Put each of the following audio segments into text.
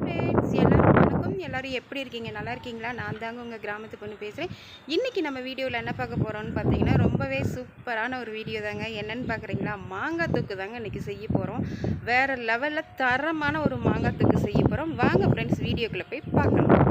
Friends எல்லோரும் வணக்கம். எல்லோரும் எப்படி இருக்கீங்க? நல்லா இருக்கீங்களா? நான் தாங்க உங்கள் கிராமத்து பொண்ணு பேசுகிறேன் இன்றைக்கி நம்ம வீடியோவில் என்ன பார்க்க போகிறோம்னு பார்த்தீங்கன்னா ரொம்பவே சூப்பரான ஒரு வீடியோ தாங்க. என்னென்னு பார்க்குறீங்களா? மாங்காய் தூக்கு தாங்க இன்றைக்கி செய்ய போகிறோம் வேறு லெவலில் தரமான ஒரு மாங்காய் தூக்கு செய்ய போகிறோம் வாங்க ஃப்ரெண்ட்ஸ் வீடியோக்குள்ளே போய் பார்க்கலாம்.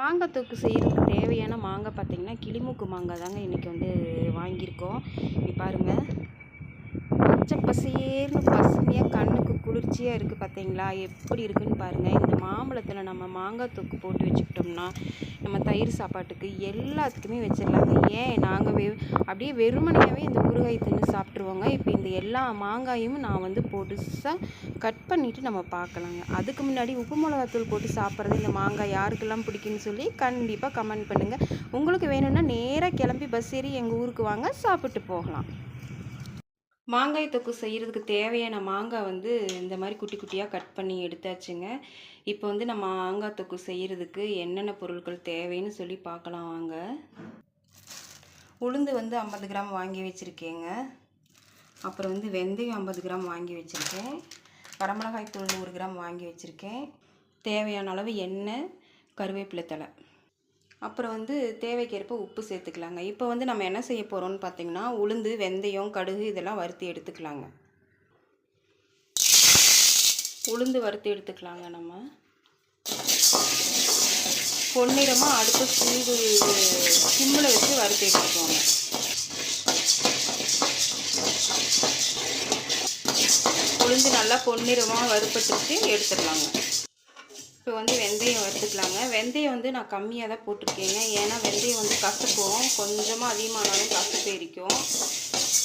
மாங்காய் தூக்கு செய்கிறதுக்கு தேவையான மாங்காய் பார்த்தீங்கன்னா கிளிமூக்கு மாங்காய் தாங்க இன்றைக்கி வந்து வாங்கியிருக்கோம். இப்போ பாருங்கள் பச்சை பசேர்னு பசுமையாக கண்ணுக்கு குளிர்ச்சியாக இருக்குது பார்த்தீங்களா எப்படி இருக்குன்னு பாருங்கள் இந்த மாம்பழத்தில் நம்ம மாங்காய் தொக்கு போட்டு வச்சுக்கிட்டோம்னா நம்ம தயிர் சாப்பாட்டுக்கு எல்லாத்துக்குமே வச்சிடலாங்க. ஏன்? நாங்கள் வெ அப்படியே வெறுமனையாகவே இந்த ஊறுகாய் தின்னு சாப்பிட்ருவோங்க இப்போ இந்த எல்லா மாங்காயும் நான் வந்து பொடுசாக கட் பண்ணிவிட்டு நம்ம பார்க்கலாங்க அதுக்கு முன்னாடி உப்பு மிளகாத்தூள் போட்டு சாப்பிட்றது இந்த மாங்காய் யாருக்கெல்லாம் பிடிக்குன்னு சொல்லி கண்டிப்பாக கமெண்ட் பண்ணுங்கள் உங்களுக்கு வேணும்னா நேராக கிளம்பி பஸ் ஏறி எங்கள் ஊருக்கு வாங்க சாப்பிட்டு போகலாம். மாங்காய் தொக்கு செய்கிறதுக்கு தேவையான மாங்காய் வந்து இந்த மாதிரி குட்டி குட்டியாக கட் பண்ணி எடுத்தாச்சுங்க. இப்போ வந்து நம்ம மாங்காய் தொக்கு செய்கிறதுக்கு என்னென்ன பொருட்கள் தேவைன்னு சொல்லி பார்க்கலாம் வாங்க. உளுந்து வந்து ஐம்பது கிராம் வாங்கி வச்சுருக்கேங்க. அப்புறம் வந்து வெந்தயம் ஐம்பது கிராம் வாங்கி வச்சுருக்கேன். வரமிளகாய் தூள் நூறு கிராம் வாங்கி வச்சுருக்கேன். தேவையான அளவு எண்ணெய் கருவேப்பிலை தழை. அப்புறம் வந்து தேவைக்கேற்ப உப்பு சேர்த்துக்கலாங்க. இப்போ வந்து நம்ம என்ன செய்ய போகிறோம்னு பார்த்தீங்கன்னா உளுந்து வெந்தயம் கடுகு இதெல்லாம் வறுத்து எடுத்துக்கலாங்க. உளுந்து வறுத்து எடுத்துக்கலாங்க நம்ம. பொன்னிறமாக அடுப்பு சூடு சிம்மில் வச்சு வறுத்து எடுத்துக்கோங்க. உளுந்து நல்லா பொன்னிறமாக வறுப்பட்டுட்டு எடுத்துடலாங்க. இப்போ வந்து வெந்தயம் வறுத்துக்கலாங்க வெந்தயம் வந்து நான் கம்மியாக தான் போட்டிருக்கேங்க. ஏன்னா வெந்தயம் வந்து கசக்கும். கொஞ்சமாக அதிகமானாலும் கசப்பு எரிக்கும்.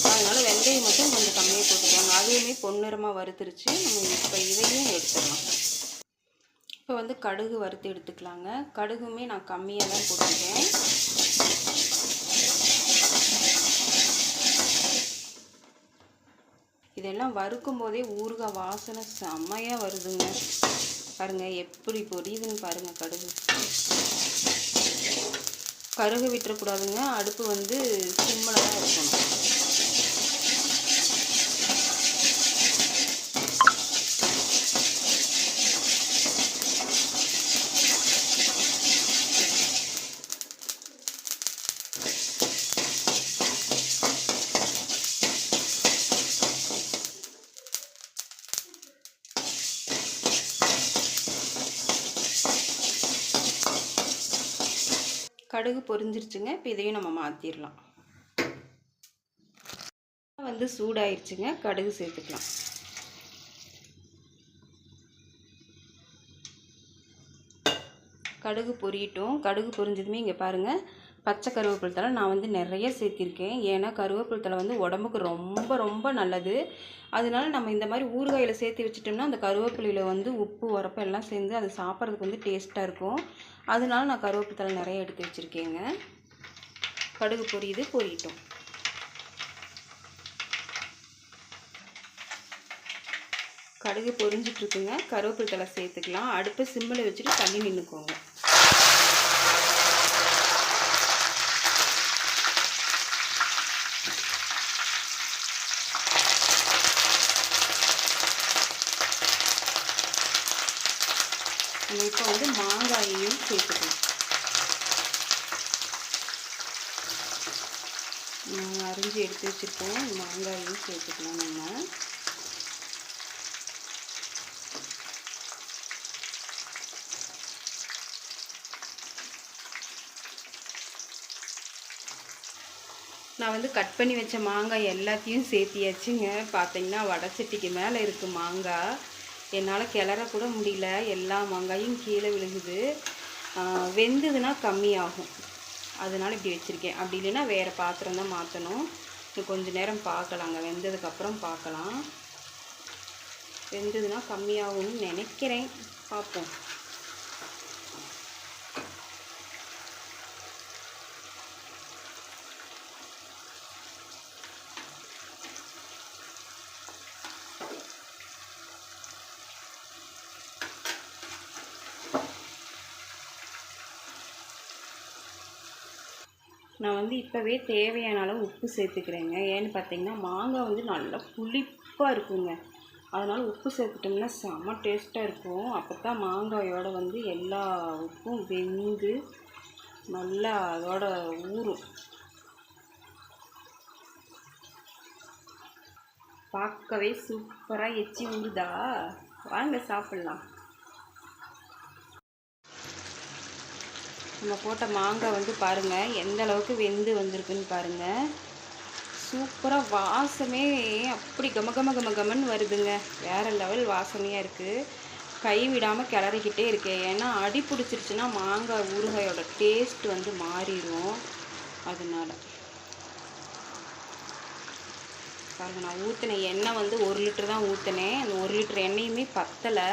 அதனால் வெந்தயம் மட்டும் கொஞ்சம் கம்மியாக போட்டுக்கோங்க. அதுவுமே பொன்னிறமாக வறுத்துருச்சு. நம்ம இப்போ இதையும் எடுத்துடலாம். இப்போ வந்து கடுகு வறுத்து எடுத்துக்கலாங்க. கடுகுமே நான் கம்மியாக தான் போட்டிருக்கேன். இதெல்லாம் வறுக்கும் போதே ஊறுகாய் வாசனை செம்மையாக வருதுங்க. பாருங்க எப்படி பொரியுதுன்னு பாருங்க கடுகு. கருகு விட்டுறக்கூடாதுங்க. அடுப்பு வந்து சிம்மில் தான் இருக்கணும். கடுகு பொரிஞ்சிருச்சுங்க. இப்போ இதையும் நம்ம மாற்றிடலாம் வந்து சூடாயிருச்சுங்க. கடுகு சேர்த்துக்கலாம். கடுகு பொரியட்டும். கடுகு பொரிஞ்சதுமே இங்கே பாருங்கள் பச்சை கருவேப்பிலை தலை நான் வந்து நிறைய சேர்த்திருக்கேன். ஏன்னா கருவேப்பிலை தலை வந்து உடம்புக்கு ரொம்ப ரொம்ப நல்லது. அதனால நம்ம இந்த மாதிரி ஊறுகாயில் சேர்த்து வச்சுட்டோம்னா அந்த கருவேப்பிலையில் வந்து உப்பு உரப்பு எல்லாம் சேர்ந்து அது சாப்பிட்றதுக்கு வந்து டேஸ்ட்டாக இருக்கும். அதனால நான் கருவேப்பிலை தலை நிறைய எடுத்து வச்சுருக்கேங்க. கடுகு பொரியுது பொரியட்டும். கடுகு பொரிஞ்சிட்ருக்குங்க கருவேப்பிலை தலை சேர்த்துக்கலாம். அடுப்பை சிம்மில் வச்சுட்டு தண்ணி நின்றுக்கோங்க நம்ம இப்போ வந்து மாங்காயையும் சேர்த்துக்கலாம் நாங்கள் அரிஞ்சு எடுத்து வச்சுருக்கோம். மாங்காயும் சேர்த்துக்கலாம் நம்ம. நான் வந்து கட் பண்ணி வச்ச மாங்காய் எல்லாத்தையும் சேர்த்தியாச்சுங்க. பார்த்தீங்கன்னா வடச்சட்டிக்கு மேலே இருக்குது மாங்காய். என்னால் கிளற கூட முடியல. எல்லா மாங்காயும் கீழே விழுகுது. வெந்ததுன்னா கம்மியாகும். அதனால் இப்படி வச்சுருக்கேன். அப்படி இல்லைன்னா வேறு பாத்திரம் தான் மாற்றணும் கொஞ்சம் நேரம் பார்க்கலாங்க. வெந்ததுக்கப்புறம் பார்க்கலாம். வெந்ததுன்னா கம்மியாகும்னு நினைக்கிறேன். பார்ப்போம். நான் வந்து இப்போவே தேவையான அளவு உப்பு சேர்த்துக்கிறேங்க. ஏன்னு பார்த்தீங்கன்னா மாங்காய் வந்து நல்லா புளிப்பாக இருக்குங்க. அதனால் உப்பு சேர்த்துட்டோம்னா செம டேஸ்ட்டாக இருக்கும். அப்போ தான் மாங்காயோட வந்து எல்லா உப்பும் வெந்து நல்லா அதோட ஊறும். பார்க்கவே சூப்பராக எச்சி ஊறுதா. வாங்க சாப்பிட்லாம். நம்ம போட்ட மாங்காய் வந்து பாருங்கள் எந்த அளவுக்கு வெந்து வந்திருக்குன்னு பாருங்கள் சூப்பராக வாசமே அப்படி கம கம கம கமன்னு வருதுங்க. வேறு லெவல் வாசனையாக இருக்குது கை விடாமல் கிளறிக்கிட்டே இருக்கேன். ஏன்னா அடி பிடிச்சிருச்சுன்னா மாங்காய் ஊறுகாயோட டேஸ்ட் வந்து மாறிடும் அதனால. பாருங்க நான் ஊற்றின எண்ணெய் வந்து ஒரு லிட்டர் தான் ஊற்றினேன் அந்த ஒரு லிட்டர் எண்ணெயுமே பத்தலை.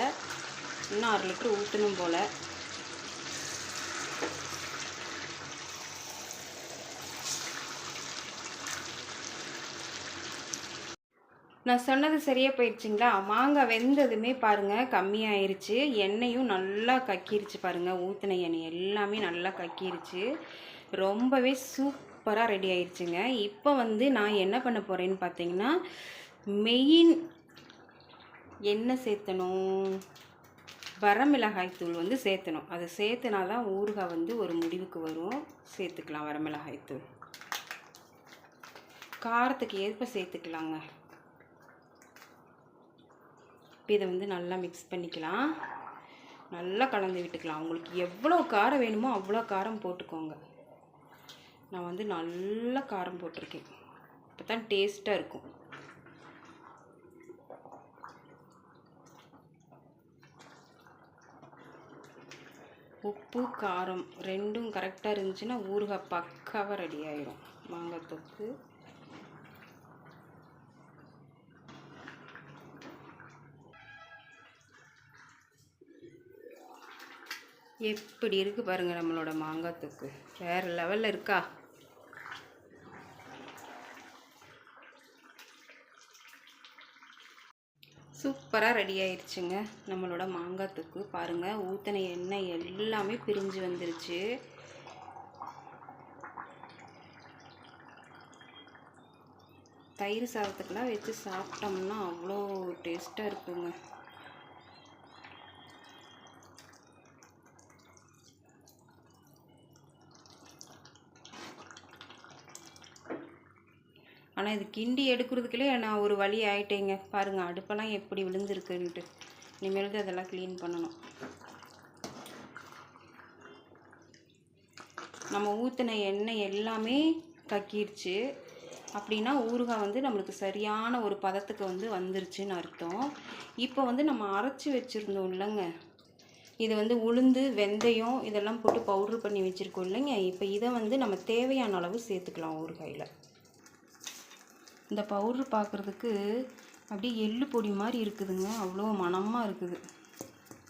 இன்னும் அரை லிட்டர் ஊற்றணும் போல். நான் சொன்னது சரியாக போயிடுச்சிங்களா? மாங்காய் வெந்ததுமே பாருங்கள் கம்மியாயிருச்சு. எண்ணெயும் நல்லா கக்கிருச்சு பாருங்கள் ஊற்றின எண்ணெய் எல்லாமே நல்லா கக்கிருச்சு. ரொம்பவே சூப்பராக ரெடி ஆயிடுச்சுங்க இப்போ வந்து நான் என்ன பண்ண போகிறேன்னு பார்த்தீங்கன்னா மெயின் என்ன சேர்த்தணும். வரமிளகாய் தூள் வந்து சேர்த்தணும். அதை சேர்த்துனா தான் ஊறுகாய் வந்து ஒரு முடிவுக்கு வரும். சேர்த்துக்கலாம் வரமிளகாய் தூள். காரத்துக்கு ஏற்ப சேர்த்துக்கலாங்க. இப்போ இதை வந்து நல்லா மிக்ஸ் பண்ணிக்கலாம். நல்லா கலந்து விட்டுக்கலாம். உங்களுக்கு எவ்வளோ காரம் வேணுமோ அவ்வளோ காரம் போட்டுக்கோங்க. நான் வந்து நல்லா காரம் போட்டிருக்கேன். இப்போ தான் டேஸ்ட்டாக இருக்கும். உப்பு காரம் ரெண்டும் கரெக்டாக இருந்துச்சுன்னா ஊறுகாய் பக்காவாக ரெடி ஆயிரும். மாங்காய் தொக்கு எப்படி இருக்குது பாருங்கள் நம்மளோட மாங்காய் தொக்கு வேறு லெவலில் இருக்கா? சூப்பராக ரெடி ஆயிடுச்சுங்க நம்மளோட மாங்காய் தொக்கு பாருங்கள் ஊற்றின எண்ணெய் எல்லாமே பிரிஞ்சு வந்துருச்சு. தயிர் சாதத்துக்கெலாம் வச்சு சாப்பிட்டோம்னா அவ்வளோ டேஸ்ட்டாக இருக்குங்க. ஆனால் இது கிண்டி எடுக்கிறதுக்குள்ளே நான் ஒரு வழி ஆயிட்டேங்க. பாருங்கள் அடுப்பெல்லாம் எப்படி விழுந்துருக்குன்ட்டு. இனிமேல் தான் அதெல்லாம் க்ளீன் பண்ணணும். நம்ம ஊற்றின எண்ணெய் எல்லாமே கக்கிருச்சு. அப்படின்னா ஊறுகாய் வந்து நம்மளுக்கு சரியான ஒரு பதத்துக்கு வந்து வந்துருச்சுன்னு அர்த்தம். இப்போ வந்து நம்ம அரைச்சி வச்சுருந்தோம் இல்லைங்க. இது வந்து உளுந்து வெந்தயம் இதெல்லாம் போட்டு பவுட்ரு பண்ணி வச்சுருக்கோம் இல்லைங்க. இப்போ இதை வந்து நம்ம தேவையான அளவு சேர்த்துக்கலாம் ஊறுகாயில். இந்த பவுட்ரு பார்க்குறதுக்கு அப்படியே எள்ளு பொடி மாதிரி இருக்குதுங்க. அவ்வளோ மணமாக இருக்குது.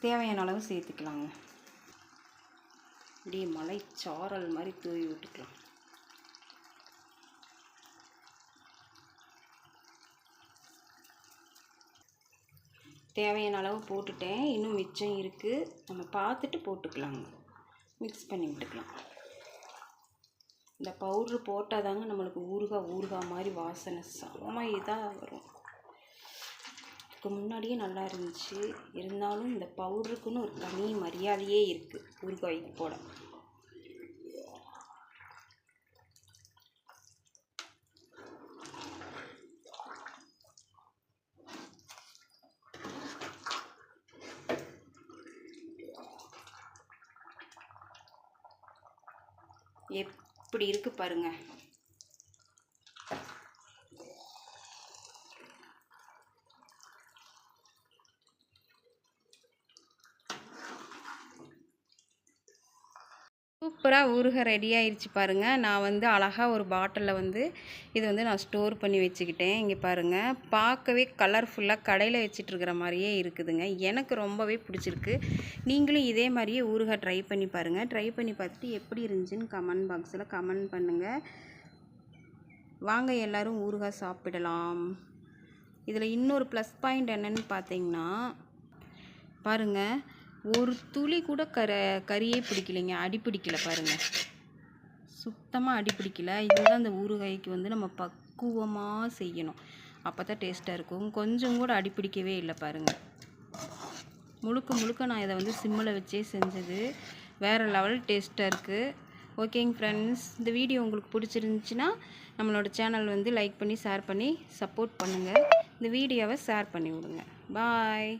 தேவையான அளவு சேர்த்துக்கலாங்க. அப்படியே மலை சாரல் மாதிரி தூவி விட்டுக்கலாம். தேவையான அளவு போட்டுட்டேன். இன்னும் மிச்சம் இருக்குது நம்ம பார்த்துட்டு போட்டுக்கலாங்க. மிக்ஸ் பண்ணி விட்டுக்கலாம். இந்த பவுட்ரு போட்டால் தாங்க நம்மளுக்கு ஊறுகாய் ஊறுகாய் மாதிரி வாசனை. செம்ம இதாக வரும். இதுக்கு முன்னாடியே நல்லா இருந்துச்சு. இருந்தாலும் இந்த பவுட்ருக்குன்னு ஒரு தனி மரியாதையே இருக்குது ஊறுகாய்க்கு போட அப்படி இருக்குது பாருங்கள் சூப்பராக ஊறுகாய் ரெடி ஆயிடுச்சு பாருங்கள் நான் வந்து அழகாக ஒரு பாட்டிலில் வந்து இது வந்து நான் ஸ்டோர் பண்ணி வச்சுக்கிட்டேன். இங்கே பாருங்கள் பார்க்கவே கலர்ஃபுல்லாக கடையில் வச்சிட்ருக்கிற மாதிரியே இருக்குதுங்க. எனக்கு ரொம்பவே பிடிச்சிருக்கு. நீங்களும் இதே மாதிரியே ஊறுகாய் ட்ரை பண்ணி பாருங்கள் ட்ரை பண்ணி பார்த்துட்டு எப்படி இருந்துச்சுன்னு கமெண்ட் பாக்ஸில் கமெண்ட் பண்ணுங்கள் வாங்க எல்லோரும் ஊறுகாய் சாப்பிடலாம். இதில் இன்னொரு ப்ளஸ் பாயிண்ட் என்னன்னு பார்த்தீங்கன்னா பாருங்கள் ஒரு துளி கூட கர கறியே பிடிக்கலைங்க. அடி பிடிக்கல பாருங்கள் சுத்தமாக அடி பிடிக்கல. இதுதான் அந்த ஊறுகாய்க்கு வந்து நம்ம பக்குவமாக செய்யணும். அப்போ தான் டேஸ்ட்டாக இருக்கும். கொஞ்சம் கூட அடிப்பிடிக்கவே இல்லை பாருங்கள் முழுக்க முழுக்க நான் இதை வந்து சிம்மில் வச்சே செஞ்சது. வேறு லெவல் டேஸ்ட்டாக இருக்குது ஓகேங்க ஃப்ரெண்ட்ஸ் இந்த வீடியோ உங்களுக்கு பிடிச்சிருந்துச்சின்னா நம்மளோட சேனல் வந்து லைக் பண்ணி ஷேர் பண்ணி சப்போர்ட் பண்ணுங்கள் இந்த வீடியோவை ஷேர் பண்ணி விடுங்க. பாய்